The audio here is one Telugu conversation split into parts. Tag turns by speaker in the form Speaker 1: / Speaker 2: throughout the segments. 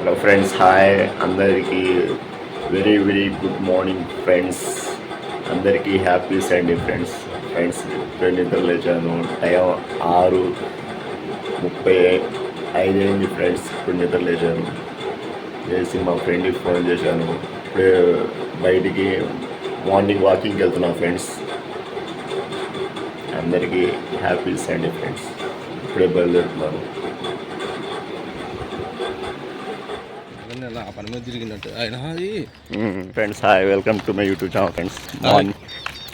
Speaker 1: హలో ఫ్రెండ్స్ హాయ్ అందరికీ very very good morning friends అందరికీ హ్యాపీ సండే ఫ్రెండ్స్ ఫ్రెండ్స్ ఇప్పుడు నిద్ర లేచాను. టైం ఆరు ముప్పై ఐదు అయింది ఫ్రెండ్స్ ఇప్పుడు నిద్ర లేచాను. చేసి మా ఫ్రెండ్కి ఫోన్ చేశాను. ఇప్పుడే బయటికి మార్నింగ్ వాకింగ్కి వెళ్తున్నాను ఫ్రెండ్స్ అందరికీ హ్యాపీ సండే ఫ్రెండ్స్ ఇప్పుడే బయలుదేరుతున్నాను.
Speaker 2: అలా ఆ పని మీద తిరిగినట్టు. ఆయన అది
Speaker 1: friends hi welcome to my YouTube channel friends morning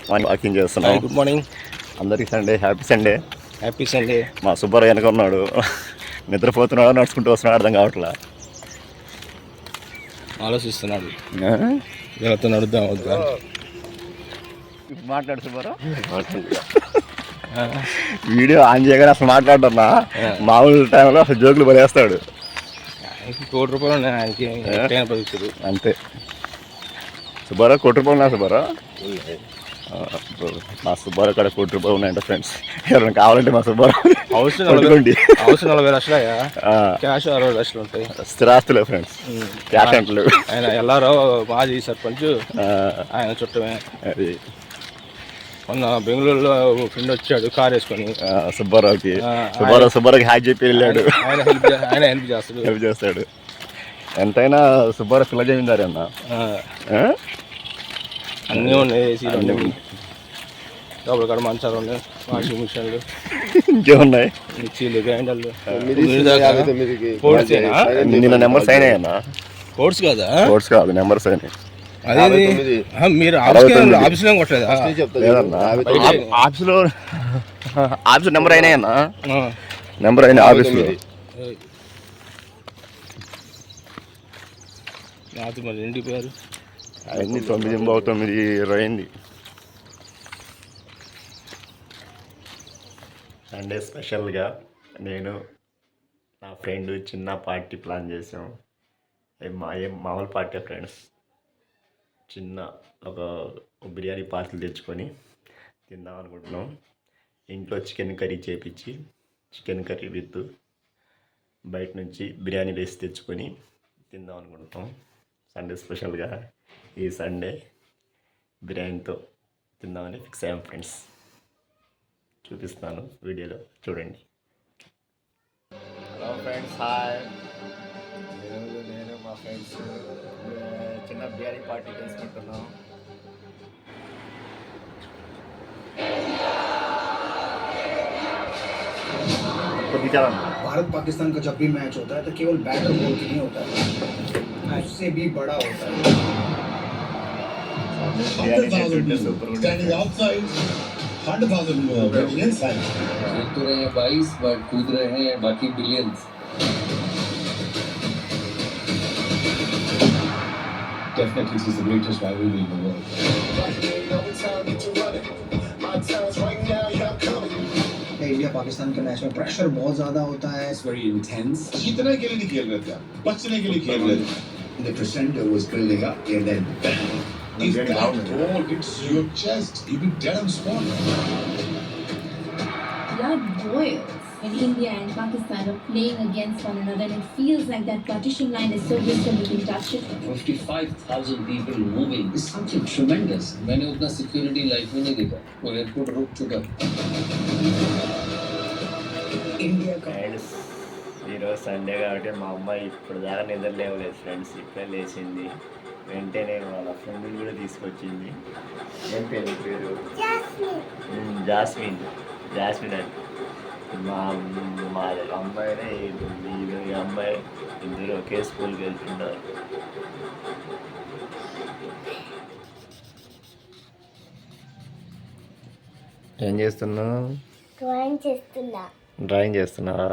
Speaker 1: morning walking చేస్తున్నాం.
Speaker 2: గుడ్ మార్నింగ్
Speaker 1: అందరికీ Sunday happy Sunday
Speaker 2: happy Sunday
Speaker 1: మా సుబ్బారావు వెనక ఉన్నాడు. నిద్రపోతున్నాడు నడుచుకుంటూ వస్తున్నాడు అర్థం కావట్లా.
Speaker 2: ఆలోచిస్తున్నాడు. వీళ్ళతో నడుద్దాం వద్దా?
Speaker 1: మాట్లాడు సుబ్బారావు వీడియో ఆన్ చేయగానే అసలు మాట్లాడన్నా మామూలు టైంలో అసలు జోకులు పడేస్తాడు.
Speaker 2: కోటి రూపాయలు ఉన్నాయి ఆయనకి బతుకుతాడు
Speaker 1: అంతే. సుబ్బారావు కోటి రూపాయలు ఉన్నా సుబ్బారావు? ఆ, మా సుబ్బారావు కాడ కోటి రూపాయలు ఉన్నాయంట ఫ్రెండ్స్. ఎవరైనా కావాలంటే మా సుబ్బారావు
Speaker 2: హౌస్ హౌస్ నలభై లక్షలయ్యా
Speaker 1: ఆ,
Speaker 2: క్యాష్ అరవై లక్షలు ఉంటాయి.
Speaker 1: స్థిరాస్తులే ఫ్రెండ్స్. క్యాష్ అంటలు.
Speaker 2: ఆయన ఎల్లారావు మాజీ సర్పంచ్. ఆయన చుట్టమే.
Speaker 1: అది.
Speaker 2: మొన్న బెంగళూరులో ఫ్రెండ్ వచ్చాడు కార్ వేసుకొని.
Speaker 1: సుబ్బారావుకి. సుబ్బారావు సుబ్బారావుకి హ్యాక్ చెప్పి వెళ్ళాడు.
Speaker 2: ఆయన హెల్ప్ ఆయన హెల్ప్ చేస్తాడు.
Speaker 1: హెల్ప్ చేస్తాడు. ఎంతైనా సుబ్బారావు పిల్ల జమీందారి అన్న?
Speaker 2: అన్నీ ఉన్నాయి ఏసీలు ఉన్నాయి. లోపల కాడ మంచాలు ఉన్నాయి వాషింగ్ మిషన్లు.
Speaker 1: ఇంకేమున్నాయి?
Speaker 2: మిక్సీలు గ్రైండర్లు.
Speaker 1: నిన్న నెంబర్స్ అయినాయి అన్న.
Speaker 2: కోడ్స్ కదా?
Speaker 1: కోర్స్ కాదు నెంబర్స్ అయినాయి
Speaker 2: అదేది ఆ, మీరు. ఆఫీస్లో కొట్టలేదా?
Speaker 1: ఆఫీస్లో ఆఫీస్ నెంబర్ అయినాయి అన్న.
Speaker 2: ఆ.
Speaker 1: నెంబర్ అయినాయి ఆఫీస్లో.
Speaker 2: రాత్రి మరి ఇంటికి పోయారు
Speaker 1: అయింది తొమ్మిది తొమ్మిది ఇరవై అయింది. సండే స్పెషల్గా నేను నా ఫ్రెండ్ చిన్న పార్టీ ప్లాన్ చేసాం. ఏం మా ఏం మామూలు పార్టీ ఫ్రెండ్స్. చిన్న ఒక బిర్యానీ పార్సల్ తెచ్చుకొని తిందాం అనుకుంటున్నాం. ఇంట్లో చికెన్ కర్రీ చేపించి చికెన్ కర్రీ విత్ బయట నుంచి బిర్యానీ రైస్ తెచ్చుకొని తిందాం అనుకుంటున్నాం. సండే స్పెషల్గా ఈ సండే బిర్యానీతో తిందామని ఫిక్స్ అయ్యాం ఫ్రెండ్స్. చూపిస్తాను వీడియోలో చూడండి. హలో ఫ్రెండ్స్ హాయ్ నేను మా ఫ్రెండ్స్ சின்ன பிஹாரி பாட்டி டான்ஸ் மட்டும்தான் तो बिचारा
Speaker 3: भारत पाकिस्तान का जब भी मैच होता है तो केवल बैटर बॉल के नहीं होता है। उससे भी बड़ा होता है।
Speaker 4: तो रहे हैं बाईस बट कूद रहे हैं बाकी billions
Speaker 5: Definitely, this is the greatest rivalry in the world.
Speaker 3: India Pakistan के मैच में प्रेशर बहुत ज्यादा होता है
Speaker 6: very intense.
Speaker 5: जीतने के लिए नहीं खेल रहे थे आप, बचने के लिए खेल रहे थे.
Speaker 6: The crescendo was building up and then bang.
Speaker 5: If that ball hits your chest, you'll be dead on spot.
Speaker 7: blood boils when India and Pakistan are playing against one another and it feels like that partition line is so distant you can touch it.
Speaker 4: 55,000 people moving is something tremendous. मैंने उतना सिक्योरिटी लाइफ में नहीं देखा वो एयरपोर्ट रुक चुका
Speaker 3: इंडिया का
Speaker 1: ఫ్రెండ్స్ ఈరోజు సండే కాబట్టి మా అమ్మాయి ఇప్పుడు దాకా నిద్ర లేవలేదు ఫ్రెండ్స్ ఇప్పుడే లేచింది వెంటనే వాళ్ళ ఫ్రెండ్ని కూడా తీసుకొచ్చింది ఏం పేరు నీ పేరు ఉమ్, జాస్మిన్ జాస్మిన్ అని మా మా అమ్మాయినే ఇద్దరు అమ్మాయి ఇందులో ఒకే స్కూల్కి వెళ్తున్నారు ఏం చేస్తున్నావు?
Speaker 8: డ్రాయింగ్ చేస్తున్నా.
Speaker 1: డ్రాయింగ్ చేస్తున్నావా?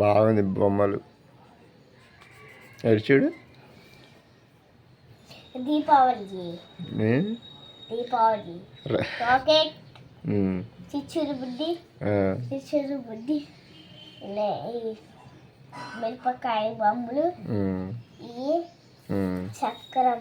Speaker 1: బాగుంది బొమ్మలు. ఎడు చూడు.
Speaker 8: దీపావళి దీపావళి చిచ్చురు బుడ్డి చిచ్చురు బుడ్డి మిరపకాయ బొమ్మలు ఈ. చక్రం